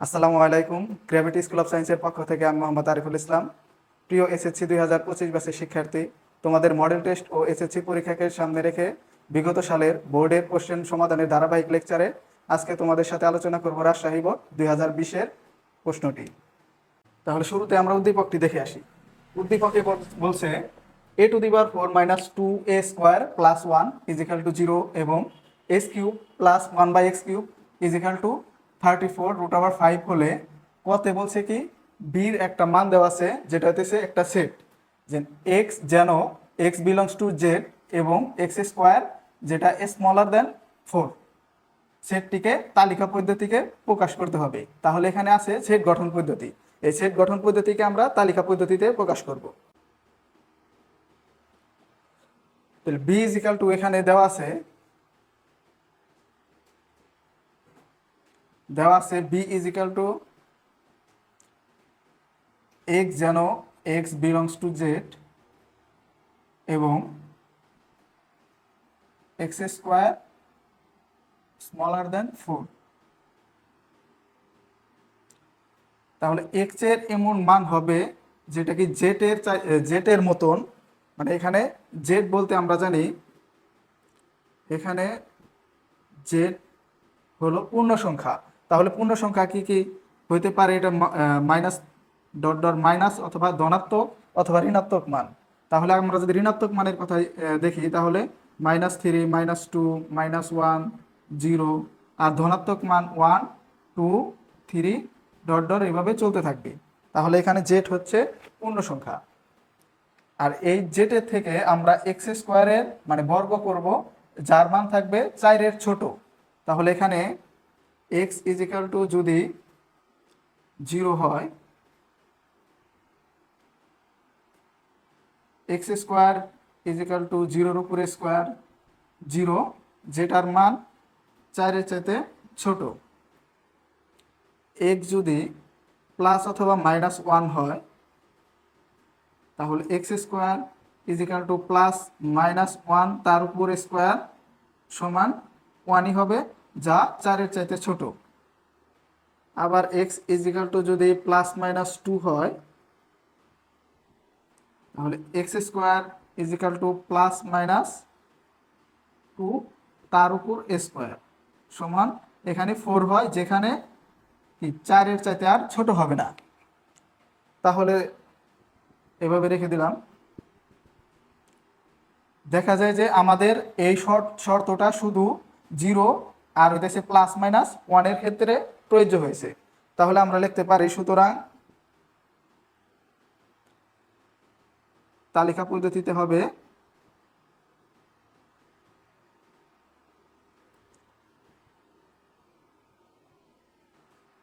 আসসালামু আলাইকুম। Gravity school of সায়েন্সের পক্ষ থেকে আমি মোহাম্মদ আরিফুল ইসলাম। প্রিয় এসএসসি দুই হাজার পঁচিশ ব্যাচের শিক্ষার্থী, তোমাদের মডেল টেস্ট ও এসএসসি পরীক্ষাকে সামনে রেখে বিগত সালের বোর্ডের কোশ্চেন সমাধানের ধারাবাহিক লেকচারে আজকে তোমাদের সাথে আলোচনা করব রাজশাহী বোর্ড দুই হাজার বিশের প্রশ্নটি। তাহলে শুরুতে আমরা উদ্দীপকটি দেখে আসি। উদ্দীপকে বল- বলছে A to the bar four minus two A square plus one equal to zero এবং S cube plus one by X cube equal to thirty four root আবার ফাইভ হলে কতে? বলছে কি? বির একটা মান দেওয়া আছে, যেটা হতেছে একটা সেট যে এক্স যেন এক্স বিলংস টু জেড এবং এক্স স্কোয়ার যেটা স্মলার দেন ফোর সেটটিকে তালিকা পদ্ধতিকে প্রকাশ করতে হবে। তাহলে এখানে আছে সেট গঠন পদ্ধতি। এই সেট গঠন পদ্ধতিকে আমরা তালিকা পদ্ধতিতে প্রকাশ করব। তাহলে বি ইজিক্যাল টু এখানে দেওয়া আছে দেওয়া আছে বি ইজিক্যাল টু এক্স যেন এক্স বিলংস টু জেড এবং X square smaller than four তাহলে এক্সের এমন মান হবে যেটা কি জেটের জেটের মতন। মানে এখানে জেড বলতে আমরা জানি, এখানে জেড হলো পূর্ণ সংখ্যা তাহলে পূর্ণ সংখ্যা কি কি হইতে পারে? এটা মাইনাস ডট ডট মাইনাস অথবা ধনাত্মক অথবা ঋণাত্মক মান। তাহলে আমরা যদি ঋণাত্মক মানের কথা দেখি, তাহলে minus three minus two minus one zero আর ধনাত্মক মান one two three dot dot এভাবে চলতে থাকবে। তাহলে এখানে জেট হচ্ছে পূর্ণ সংখ্যা আর এই জেটের থেকে আমরা এক্স স্কোয়ারের মানে বর্গ করব, যার মান থাকবে চারের ছোট। তাহলে এখানে এক্স ইজিক্যাল টু যদি জিরো হয় এক্স স্কোয়ার ইজিক্যাল টু জিরোর উপরে স্কোয়ার জিরো যেটার মান চারের চাইতে ছোট। এক্স যদি প্লাস অথবা মাইনাস ওয়ান হয়, তাহলে X square equal to plus minus one তার উপর স্কোয়ার সমান ওয়ানই হবে। যা চারের চাইতে ছোট। আবার এক্স ইজিক্যাল টু যদি প্লাস মাইনাস টু হয়, তাহলে X square equal to plus minus two তার উপর স্কোয়ার সমান এখানে ফোর হয়, যেখানে কি চারের চাইতে আর ছোট হবে না। তাহলে এভাবে রেখে দিলাম। দেখা যায় যে আমাদের এই শর্ত শর্তটা শুধু জিরো আর হইতেছে প্লাস মাইনাস ওয়ানের ক্ষেত্রে প্রযোজ্য হয়েছে। তাহলে আমরা লিখতে পারি সুতরাং তালিকা পদ্ধতিতে হবে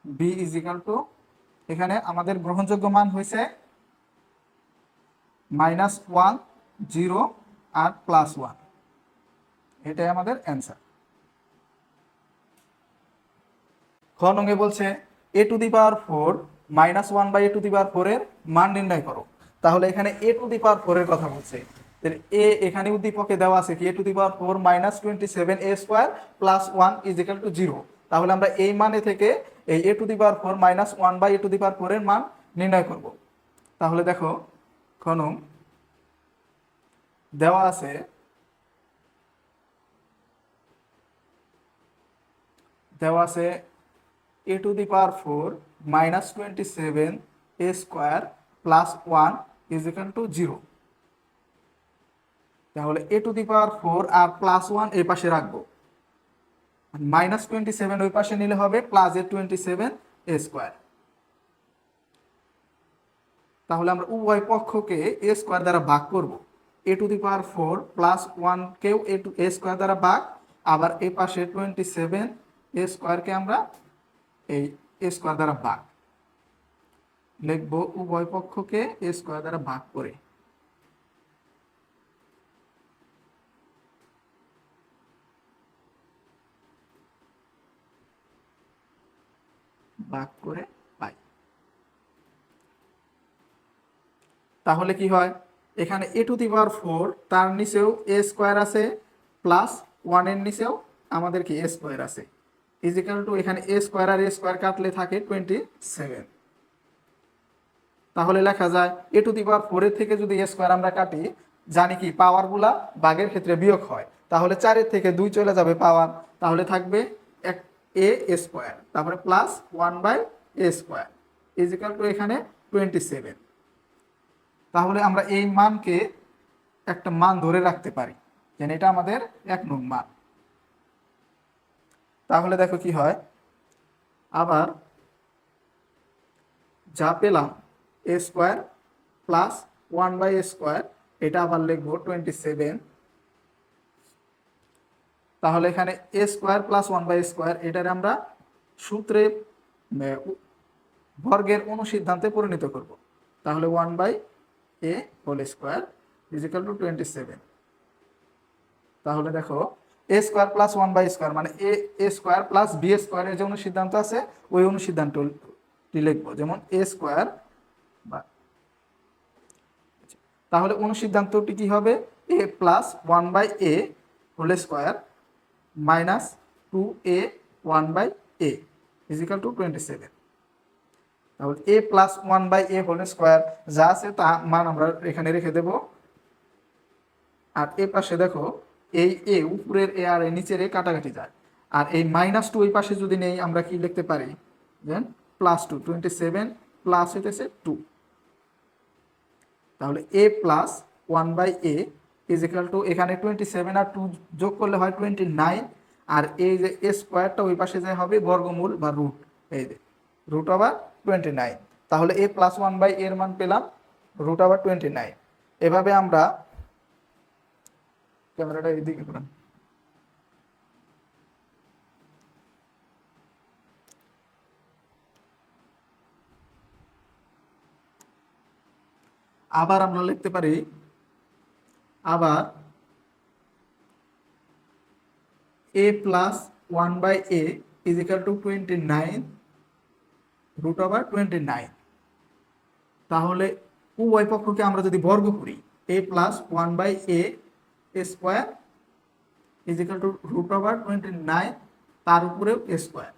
বি ইজিক্যাল টু এখানে আমাদের গ্রহণযোগ্য মান হয়েছে মাইনাস ওয়ান জিরো আর প্লাস ওয়ান এটাই আমাদের অ্যান্সার খ নঙ্গে বলছে A to the power four minus one by A to the power ফোরের মান নির্ণয় করো। তাহলে এখানে এ টু দি পাওয়ার ফোরের কথা বলছে। এ এখানে উদ্দীপকে দেওয়া আছে কি? A to the power four minus twenty seven A square plus one equal to zero তাহলে আমরা এই মানে থেকে এই A to the power four minus one by A to the power ফোরের মান নির্ণয় করব। তাহলে দেখো খনম দেওয়া আছে দেওয়া আছে A to the power four minus twenty seven A square plus one is equal to zero. তাহলে A to the power four R plus one এই পাশে রাখব। মাইনাস টোয়েন্টি সেভেন ওই পাশে নিলে হবে plus A twenty seven A square. তাহলে আমরা উভয় পক্ষকে এ স্কোয়ার দ্বারা ভাগ করব। A to the power four plus ওয়ানকেও A to, A square দ্বারা ভাগ, আবার এ পাশে টোয়েন্টি সেভেন এ স্কোয়ারকে আমরা এই এ স্কোয়ার দ্বারা ভাগ। লিখব উভয় পক্ষকে এ স্কোয়ার দ্বারা ভাগ করে। ভাগ করে পাই। তাহলে কি হয়? এখানে এ টু দি পাওয়ার ফোর তার নিচেও এ স্কোয়ার আছে প্লাস ওয়ানের নিচেও আমাদের কি এ স্কোয়ার আছে। ইজিক্যাল টু এখানে এ স্কোয়ার আর এ স্কোয়ার কাটলে থাকে টোয়েন্টি সেভেন তাহলে লেখা যায় এ টু দি পাওয়ার ফোরের থেকে যদি এ স্কোয়ার আমরা কাটি, জানি কি পাওয়ারগুলা বাঘের ক্ষেত্রে বিয়োগ হয়। তাহলে চারের থেকে দুই চলে যাবে পাওয়ার তাহলে থাকবে এক এ স্কোয়ার তারপরে plus one by A square equal to এখানে টোয়েন্টি সেভেন তাহলে আমরা এই মানকে একটা মান ধরে রাখতে পারি, যেন এটা আমাদের এক নং মান। তাহলে দেখো কি হয়? আবার যা পেলাম A square plus one by A square এটা আবার লিখব টোয়েন্টি সেভেন তাহলে এখানে A square plus one by square এটার আমরা সূত্রে বর্গের অনুসিদ্ধান্তে পরিণত করব। তাহলে one by A whole square equal to twenty seven তাহলে দেখো A square plus one by square মানে A A square plus B স্কোয়ারের যে অনুসিদ্ধান্ত আছে, ওই অনুসিদ্ধান্তটি লিখব। যেমন এ স্কোয়ার বা তাহলে অনুসিদ্ধান্তটি কি হবে? A plus one by A whole square minus two A one by A equal to twenty seven তাহলে A plus one by A whole square যা আছে তা মান আমরা এখানে রেখে দেব। আর এ পাশে দেখো এই এ উপরের এ আর এ নিচের এ কাটাকাটি যায়। আর এই মাইনাস টু এই পাশে যদি নেই, আমরা কি লিখতে পারি? Then plus two twenty seven plus হইতেছে টু তাহলে A plus one by A equal to এখানে টোয়েন্টি সেভেন আর টু যোগ করলে হয় টোয়েন্টি নাইন আর এই যে এ স্কোয়ারটা ওই পাশে যে হবে বর্গমূল বা রুট এই যে রুট আবার টোয়েন্টি নাইন তাহলে এ প্লাস ওয়ান বাই এর মান পেলাম রুট আবার টোয়েন্টি নাইন এভাবে আমরা ক্যামেরাটা এদিকে করেন আবার আমরা লিখতে পারি, আবার A plus one by A is to twenty nine root over twenty nine তাহলে উভয় পক্ষকে আমরা যদি বর্গ করি A plus one by A square is equal to root over twenty nine তার উপরেও স্কোয়ার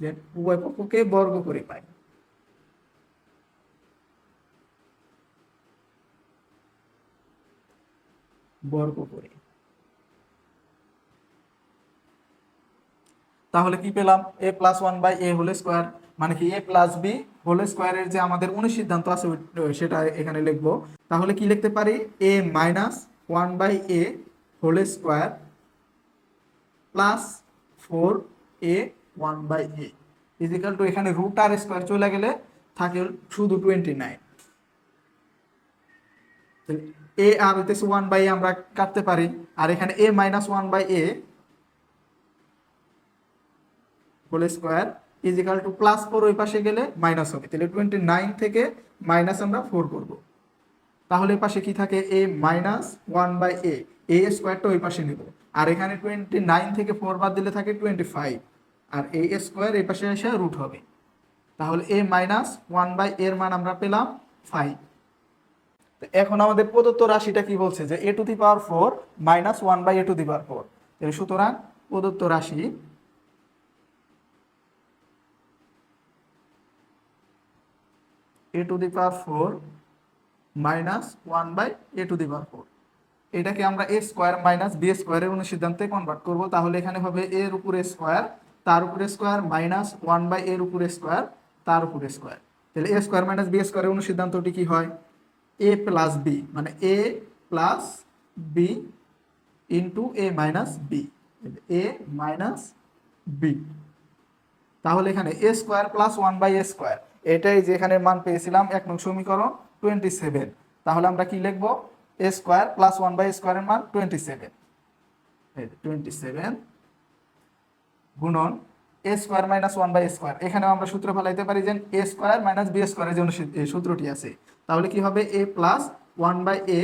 যে উভয় পক্ষকে বর্গ করে পাই। বর্গ করে। তাহলে কি পেলাম? A plus one by A whole square মানে কি এ প্লাস বি হোল স্কোয়ারের যে আমাদের অনুসিদ্ধান্ত আছে সেটা এখানে লিখব। তাহলে কি লিখতে পারি? A minus one by A whole square plus four A one by A. Equal to এখানে রুট আর স্কোয়ার চলে গেলে থাকে শুধু টোয়েন্টি নাইন এ আর হইতেছে ওয়ান বাই আমরা কাটতে পারি। আর এখানে A minus one by A whole square equal to plus four ওই পাশে গেলে মাইনাস হবে। তাহলে টোয়েন্টি নাইন থেকে মাইনাস আমরা ফোর করব। তাহলে পাশে কি থাকে? A minus one by A A স্কোয়ারটা ওই পাশে নেব। আর এখানে টোয়েন্টি নাইন থেকে ফোর বাদ দিলে থাকে টোয়েন্টি ফাইভ আর এ স্কোয়ার এই পাশে এসে রুট হবে। তাহলে এ মাইনাস ওয়ান বাই এর মান আমরা পেলাম ফাইভ তো এখন আমাদের প্রদত্ত রাশিটা কি বলছে? যে A to the power four minus one by A to the power four সুতরাং প্রদত্ত রাশি A to the power four minus one by A to the power four. এটাকে আমরা এ স্কোয়ার মাইনাস বি স্কোয়ারের অনুসিদ্ধান্তে কনভার্ট করব। তাহলে এখানে হবে এর উপরে স্কোয়ার, তার উপরে স্কোয়ার মাইনাস ওয়ান বাই এর উপরে স্কোয়ার, তার উপরে স্কোয়ার। তাহলে এ স্কোয়ার মাইনাস বি স্কোয়ারের অনুসিদ্ধান্তটি কি হয়? এ প্লাস বি মানে A plus B into A minus B. A minus B. তাহলে এখানে A square plus one by A square, এটাই যেখানে মান পেয়েছিলাম এক নং সমীকরণ। Twenty seven. তাহলে আমরা কি লিখব? A square plus one by স্কোয়ারের মান টোয়েন্টি সেভেন। টোয়েন্টি সেভেন গুণন A square minus one by square. এখানেও আমরা সূত্র ফেলাইতে পারি যে এ স্কোয়ার মাইনাস বি স্কোয়ারের জন্য সূত্রটি আছে। তাহলে কি হবে? A plus one by A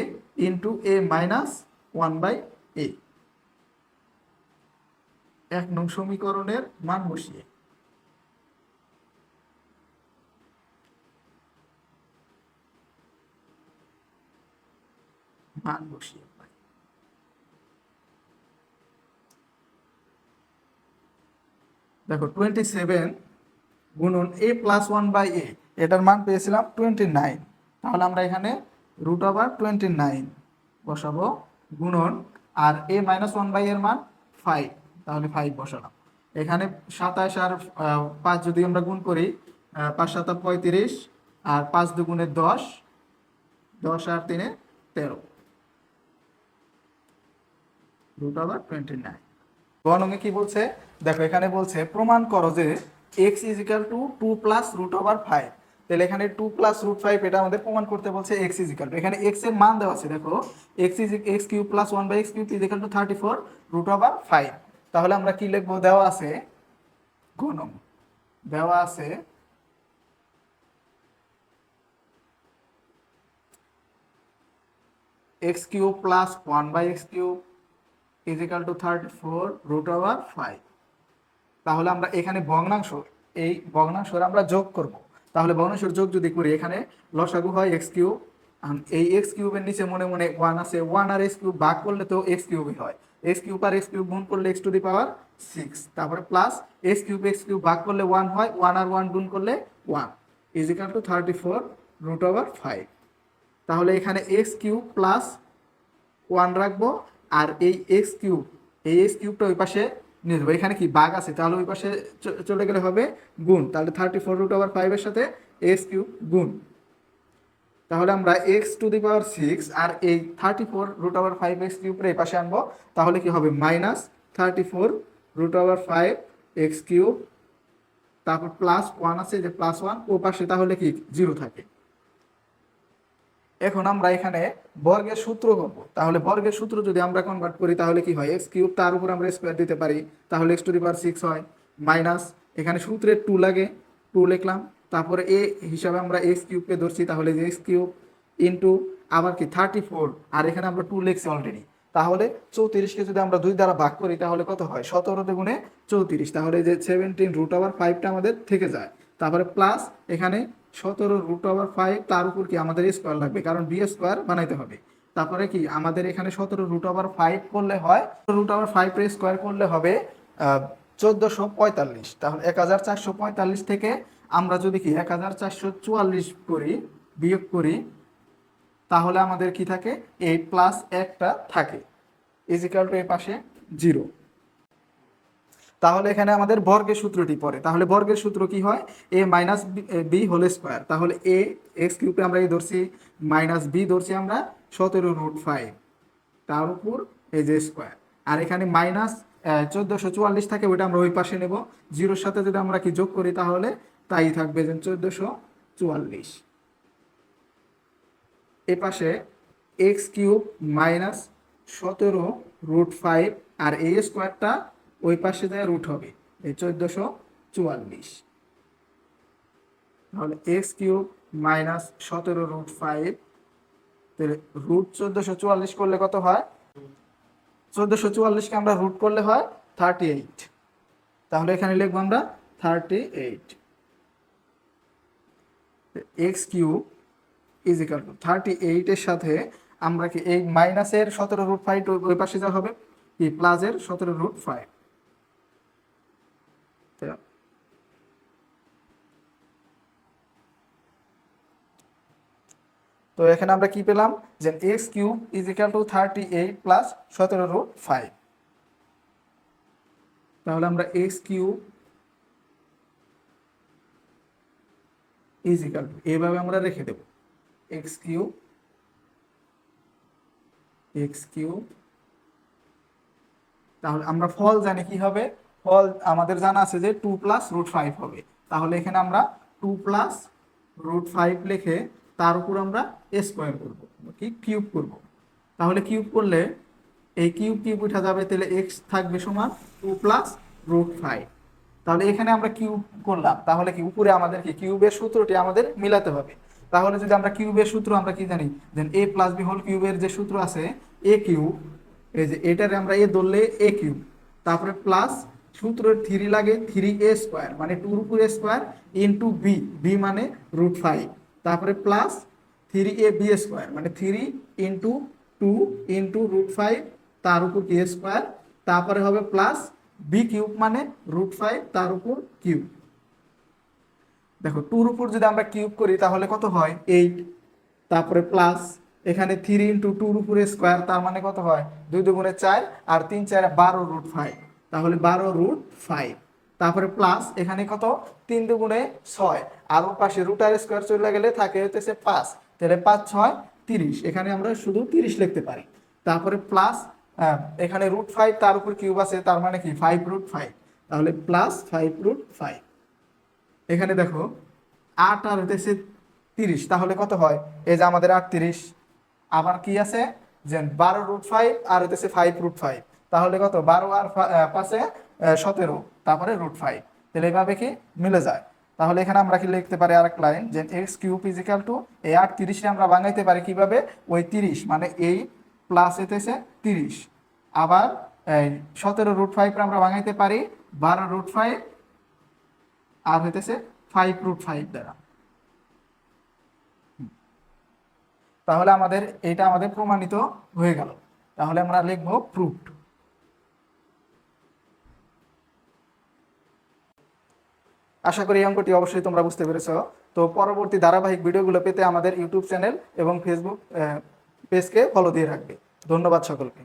into A minus one by A. এক নং সমীকরণের মান বসিয়ে। মান বসিয়ে পাই। দেখো টোয়েন্টি সেভেন গুণন A plus one by A এটার মান পেয়েছিলাম টোয়েন্টি নাইন তাহলে আমরা এখানে রুট ওভার টোয়েন্টি নাইন বসাবো গুণন, আর এ মাইনাস ওয়ান বাই এর মান ফাইভ তাহলে ফাইভ বসালাম। এখানে সাতাশ আর পাঁচ যদি আমরা গুণ করি পাঁচ সাতা পঁয়ত্রিশ, আর পাঁচ দুগুণে দশ দশ আর তিনে তেরো। রুট ওভার টোয়েন্টি নাইন গণকে কি বলছে? দেখো, এখানে বলছে, প্রমাণ করো যে X is equal to two plus root over five তাহলে এখানে টু প্লাস রুট ফাইভ এটা আমাদের প্রমাণ করতে বলছে এক্স ইজ ইকাল টু এখানে এক্সের মান দেওয়া আছে, দেখো X is X Q plus one by X Q is equal to thirty four root over five তাহলে আমরা কি লিখব? দেওয়া আছে গণম দেওয়া আছে X Q plus one by X Q is equal to thirty four root over five. তাহলে আমরা এখানে ভগ্নাংশ, এই ভগ্নাংশর আমরা যোগ করব। তাহলে ভগ্নাংশের যোগ যদি করি, এখানে লসাগু হয় এক্স কিউব এই এক্স কিউবের নিচে মনে মনে ওয়ান আছে ওয়ান আর এক্স কিউব ভাগ করলে তো এক্স কিউবই হয়। এক্স কিউব আর এক্স কিউব গুণ করলে X to the power six তারপরে plus X cube X cube ভাগ করলে ওয়ান হয় ওয়ান আর ওয়ান গুণ করলে one is equal to thirty four root over five. তাহলে এখানে এক্স কিউব প্লাস ওয়ান রাখব আর এই এক্স কিউব এই এক্স কিউবটা ওই পাশে নিয়ে যাব। এখানে কি? বাঘ আছে। তাহলে ওই পাশে চলে গেলে হবে গুণ। তাহলে থার্টি ফোর রুট ওভার ফাইভের সাথে এক্স কিউব গুণ। তাহলে আমরা X to the power six আর এই thirty four root over five X কিউবের এই পাশে আনব। তাহলে কি হবে? Minus thirty four root over five X cube তারপর প্লাস ওয়ান আছে যে প্লাস ওয়ান ও পাশে তাহলে কি? জিরো থাকে। এখন আমরা এখানে বর্গের সূত্র করব। তাহলে বর্গের সূত্র যদি আমরা কনভার্ট করি, তাহলে কি হয়? এক্স কিউব তার উপর আমরা স্কোয়ার দিতে পারি। তাহলে x to the power six হয় মাইনাস এখানে সূত্রে টু লাগে টু লিখলাম। তারপরে এ হিসাবে আমরা এক্স কিউবকে ধরছি, তাহলে যে এক্স কিউব ইন্টু আবার কি থার্টি ফোর আর এখানে আমরা টু লিখছি অলরেডি তাহলে চৌত্রিশকে যদি আমরা দুই দ্বারা ভাগ করি, তাহলে কত হয়? সতেরো গুণে চৌত্রিশ। তাহলে যে সেভেন্টিন রুট ওভার ফাইভটা আমাদের থেকে যায়। তারপরে প্লাস এখানে সতেরো রুট ওভার ফাইভ তার উপর কি আমাদের স্কোয়ার লাগবে? কারণ বি স্কোয়ার বানাইতে হবে। তারপরে কি? আমাদের এখানে সতেরো রুট ওভার ফাইভ করলে হয় রুট ওভার ফাইভ স্কোয়ার করলে হবে চোদ্দোশো পঁয়তাল্লিশ। তাহলে এক হাজার চারশো পঁয়তাল্লিশ থেকে আমরা যদি কি এক হাজার চারশো চুয়াল্লিশ করি, বিয়োগ করি, তাহলে আমাদের কি থাকে? এইট প্লাস একটা থাকে। ইজিক্যাল টু এ পাশে জিরো তাহলে এখানে আমাদের বর্গের সূত্রটি পড়ে। তাহলে বর্গের সূত্র কি হয়? A minus b whole square তাহলে এ এক্স কিউবকে আমরা এই ধরছি মাইনাস বি ধরছি আমরা সতেরো রুট ফাইভ তার উপর এই যে স্কোয়ার আর এখানে মাইনাস চোদ্দোশো চুয়াল্লিশ থাকে, ওইটা আমরা ওই পাশে নেব। জিরোর সাথে যদি আমরা কি যোগ করি তাহলে তাই থাকবে যে চোদ্দোশো চুয়াল্লিশ। এ পাশে এক্স কিউব মাইনাস সতেরো রুট ফাইভ আর এই স্কোয়ারটা ওই পাশে যায় রুট হবে, এই চোদ্দোশো চুয়াল্লিশ। তাহলে এক্স কিউব মাইনাস সতেরো রুট ফাইভ রুট চোদ্দোশো চুয়াল্লিশ করলে কত হয়? চোদ্দোশো চুয়াল্লিশকে আমরা রুট করলে হয় থার্টি এইট তাহলে এখানে লিখব আমরা thirty eight x cube is equal to thirty এইটের সাথে আমরা কি এই মাইনাসের সতেরো রুট ফাইভ ওই পাশে যা হবে কি প্লাসের সতেরো রুট ফাইভ তো এখানে আমরা কি পেলাম? যে x cube is equal to thirty eight plus সতেরো ফাইভ তাহলে আমরা x cube is equal to এইভাবে আমরা রেখে দেব। এক্স কিউব এক্স কিউব তাহলে আমরা ফল জানি কি হবে? ফল আমাদের জানা আছে যে টু প্লাস রুট ফাইভ হবে। তাহলে এখানে আমরা টু প্লাস রুট ফাইভ লিখে তার উপর আমরা স্কোয়ার করব, কি? কিউব করব। তাহলে কিউব করলে এই কিউব কিউব উঠা যাবে, তাহলে এক্স থাকবে সমান টু প্লাস রুট ফাইভ তাহলে এখানে আমরা কিউব করলাম, তাহলে কি? উপরে আমাদেরকে কিউবের সূত্রটি আমাদের মিলাতে হবে। তাহলে যদি আমরা কিউবের সূত্র আমরা কি জানি? যে এ প্লাস বি হোল কিউবের যে সূত্র আছে এ কিউব এই যে এটারে আমরা এ ধরলে এ কিউব তারপরে প্লাস সূত্রের থ্রি লাগে থ্রি এ স্কোয়ার মানে টুর উপর স্কোয়ার ইন্টু বি বি মানে রুট ফাইভ তারপরে plus three a b square মানে three into two into root five তার উপর বি স্কোয়ার, তারপরে হবে প্লাস বি কিউব মানে রুট ফাইভ তার উপর কিউব দেখো, টুর উপর যদি আমরা কিউব করি তাহলে কত হয়? এইট তারপরে প্লাস এখানে থ্রি ইন্টু টুর উপরে স্কোয়ার, তার মানে কত হয়? দুই দুগুণে চার, আর তিন চার বারো রুট ফাইভ তাহলে বারো রুট ফাইভ তারপরে প্লাস এখানে কত? তিন দুগুণে ছয়। আর পাশে রুটার স্কোয়ার চলে গেলে থাকে হতেছে পাঁচ। তাহলে পাঁচ, ছয়, তিরিশ। এখানে আমরা শুধু তিরিশ লিখতে পারি। তারপরে প্লাস এখানে রুট ফাইভ তার উপর কিউব আছে, তার মানে কি? ফাইভ রুট ফাইভ তাহলে প্লাস ফাইভ রুট ফাইভ এখানে দেখো, আট আর হইতেছে তিরিশ। তাহলে কত হয়? এই যে আমাদের আটত্রিশ। আবার কি আছে? যে বারো রুট ফাইভ আর হইতেছে ফাইভ রুট ফাইভ তাহলে কত? বারো আর পাশে সতেরো, তারপরে রুট ফাইভ তাহলে এইভাবে কি মিলে যায়? তাহলে এখানে আমরা কি লিখতে পারি আরেক লাইন যে এক্স কিউব ইজিক্যাল টু এই আট তিরিশে আমরা বাঙাইতে পারি কীভাবে? ওই তিরিশ মানে এই প্লাস হইতেছে তিরিশ। আবার সতেরো রুট ফাইভ আমরা বাঙাইতে পারি, বারো রুট ফাইভ আর হইতেছে ফাইভ রুট ফাইভ দ্বারা। তাহলে আমাদের, এটা আমাদের প্রমাণিত হয়ে গেল। তাহলে আমরা লিখব প্রুফড আশা করি এই অঙ্কটি অবশ্যই তোমরা বুঝতে পেরেছ। তো পরবর্তী ধারাবাহিক ভিডিওগুলো পেতে আমাদের ইউটিউব চ্যানেল এবং ফেসবুক পেজকে ফলো দিয়ে রাখবে। ধন্যবাদ সকলকে।